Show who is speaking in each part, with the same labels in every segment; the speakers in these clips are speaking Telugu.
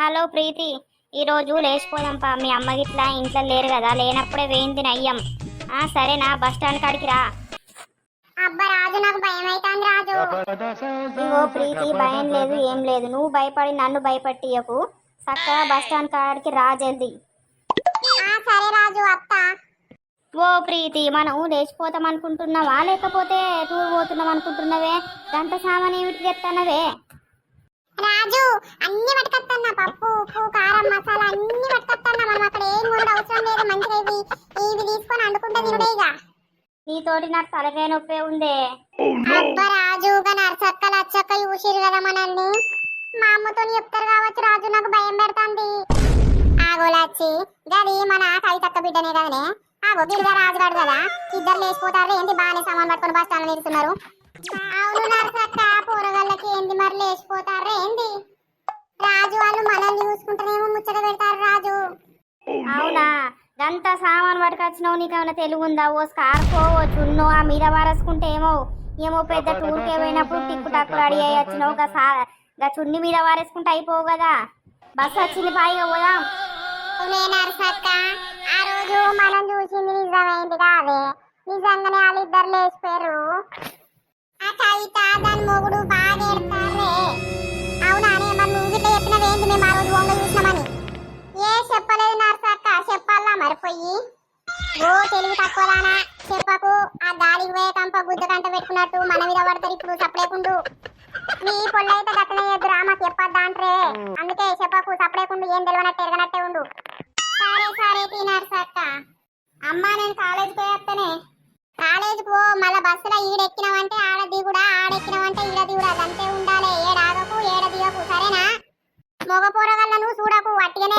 Speaker 1: హలో ప్రీతి ఈరోజు లేచిపోదాంపా. మీ అమ్మ గిట్లా ఇంట్లో లేరు కదా లేనప్పుడే వేయింది నయ్యం. ఆ సరేనా బస్ స్టాండ్ కాడికి రా.
Speaker 2: అబ్బా రాజు నాకు భయం అవుతుంది రాజు.
Speaker 1: ఇగో ప్రీతి భయం లేదు ఏం లేదు. నువ్వు భయపడి నన్ను భయపట్టియకు. చక్కగా బస్ స్టాండ్ కాడికి రా జల్దీ.
Speaker 2: సరే రాజు అత్త.
Speaker 1: ఓ ప్రీతి మనం లేచిపోతాం అనుకుంటున్నావా? లేకపోతే టూర్ పోతున్నాం అనుకుంటున్నావే? గంట సామాన్ ఏమిటి తెస్తానవే
Speaker 2: రాజు అన్ని పట్టుకొస్తున్నా పప్పు ఉప్పు కారం మసాలా అన్ని పట్టుకొస్తున్నా మనం అక్కడ ఏం కూడా అవసరం లేదు మంచిగా ఇవి ఇవి తీసుకొని వండుకుంటే తినుడే ఇక.
Speaker 1: నీతోటి నాకు తలకాయ నొప్పే ఉందే.
Speaker 2: అబ్బా రాజు గా నరసక్క లచ్చక్క చూసిరు కదా మనల్ని. మా అమ్మతో చెప్తారు కావచ్చు రాజు నాకు భయం పెడుతుంది. ఆగో లచ్చి గది మన కవితక్క బిడ్డనే కదనే. ఆగో బిడ్డ రాజుగాడు కదా. ఇద్దరు లేచిపోతారు ఏంటి బాగానే సామాన్ పట్టుకొని బస్ స్టాండ్ నిలుస్తున్నారు అవును నరసక్క పోరగాళ్ళకి ఏంది మరి లేచిపోతారు ఏంది? రాజు వాళ్ళు మనల్ని చూసుకుంటేనేమో ముచ్చట పెడతారు రాజు.
Speaker 1: అవునా? గంత సామాన్ పట్టుకొచ్చినావు నీకు ఏమైనా తెలుగు ఉందా? ఓ స్కార్ఫో ఓ చున్నో ఆ మీద వారేసుకుంటే ఏమో ఏమో పెద్ద టూర్కే పోయినప్పుడు టిక్కు టక్కు రెడీ అయ్యి వచ్చినావు. గా సా గా చున్ని మీద వారేసుకుంటే అయిపోవు కదా? బస్ వచ్చింది పాయిగా పోదాం.
Speaker 2: నరసక్క ఆ రోజు మనం చూసింది నిజమైంది కాదే. నిజంగానే వాళ్ళిద్దరు లేచిపోయారు ఆ కవిత దాని మొగుడు అయ్యి? ఓ తెలివి తక్కువదానా చెప్పకు ఆ గాలికి పోయే కంప గుద్ద కంట పెట్టుకున్నట్టు మన మీద పడతారు ఇప్పుడు సపడేకుండు నీ పొల్లైతే గట్టనే ఎదురా మాకు చెప్పొద్దా అంటే అందుకే చెప్పకు సపడేకుండు ఏం తెలియనట్టు ఎరగనట్టే ఉండు. సరే సరే తినారు సక్క. అమ్మ నేను కాలేజ్ పోయేస్తానే కాలేజ్ పో మళ్ళా బస్సులో ఈడెక్కినావంటే ఆడ దిగుడా ఆడెక్కినావంటే ఈడ దిగుడా అంతే ఉండాలి. ఏడాగకు ఏడ దిగకు సరేనా? మగ పోరగాళ్ళను చూడకు వట్టిగానే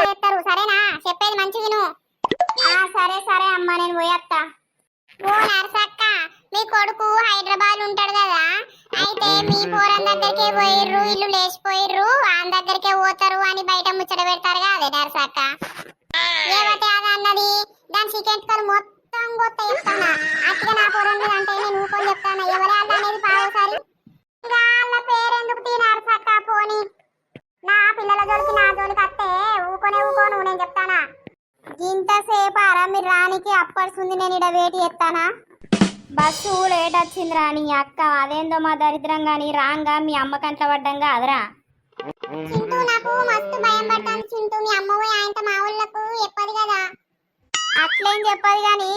Speaker 2: చేస్తారు సరేనా చెప్పేది మంచి విను ఆ సరే సరే అమ్మా నేను పోయత్తా ఓ నర్సక్క మీ కొడుకు హైదరాబాద్ ఉంటాడు కదా? అయితే మీ పోరం దగ్గరికే పోయిర్రు ఇల్లు లేచిపోయిర్రు ఆయన దగ్గరికే పోతారు అని బయట ముచ్చట పెడతారు కదా నర్సక్క? ఏవతే అది అన్నది? దాని చికెన్ కలు మొత్తం కొత్త ఇస్తానా అట్టిగా నా పోరం మీద అంటే నేను ఊకొని చెప్తాను ఎవరే అన్న అనేది పావుసారి ఇక వాళ్ళ పేరెందుకు తీ నరసక్క పోని? నా పిల్లల జోలికి నా జోలికి అత్తే ఊకొనే ఊకోను నేను చెప్తానా? ఇంతసేపు అరా మీరు రానికి అప్పడుస్తుంది నేను ఇడ వేటి ఎత్తానా
Speaker 1: బస్సు లేట్ వచ్చింది నీ అక్క. అదేందో మా దరిద్రం గాని రాంగా మీ అమ్మ కంట్ల పడ్డంగా అదరా.
Speaker 2: చింటూ నాకు మస్తు భయం చింటూ. మీ అమ్మ పోయి ఆయనతో మా ఊళ్ళకు చెప్పదు కదా.
Speaker 1: అట్లేం చెప్పదు గాని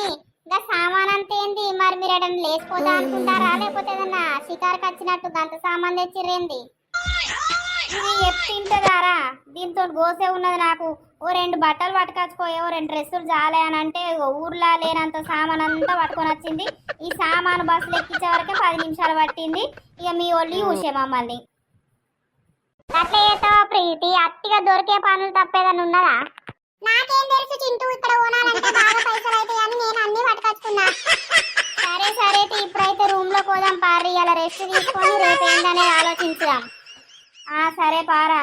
Speaker 1: ఇంకా సామాన్ అంత ఏంది? మరి మీరు ఎడన్నా లేచిపోతా అనుకుంటారా? లేకపోతే ఏదన్నా షికార్కి వచ్చినట్టు గంత సామాన్ తెచ్చిర్రేంది చెప్పింటదారా దీంతో గోసే ఉన్నది నాకు. ఓ రెండు బట్టలు పట్టుకొచ్చుకోయో రెండు డ్రెస్సులు జాలే అని అంటే ఓ ఊర్లో లేనంత సామాన్ అంతా పట్టుకొని వచ్చింది. ఈ సామాను బస్సులు ఎక్కించే వరకే పది నిమిషాలు పట్టింది. ఇక మీ వాళ్ళు చూసే మమ్మల్ని.
Speaker 2: అట్లా చేస్తావా ప్రీతి? అట్టిగా దొరికే పనులు తప్పేదని ఉన్నదా? నాకేం తెలుసు చింటూ ఇక్కడ కొనాలంటే బాగా పైసలు అయితే అని నేను అన్ని పట్టుకొచ్చుకున్నా.
Speaker 1: సరే సరే ఇప్పుడైతే రూమ్లో పోదాం పారి అలా రెస్ట్ తీసుకొని రేపు ఏందనేది ఆలోచించుదాం. సరే పారా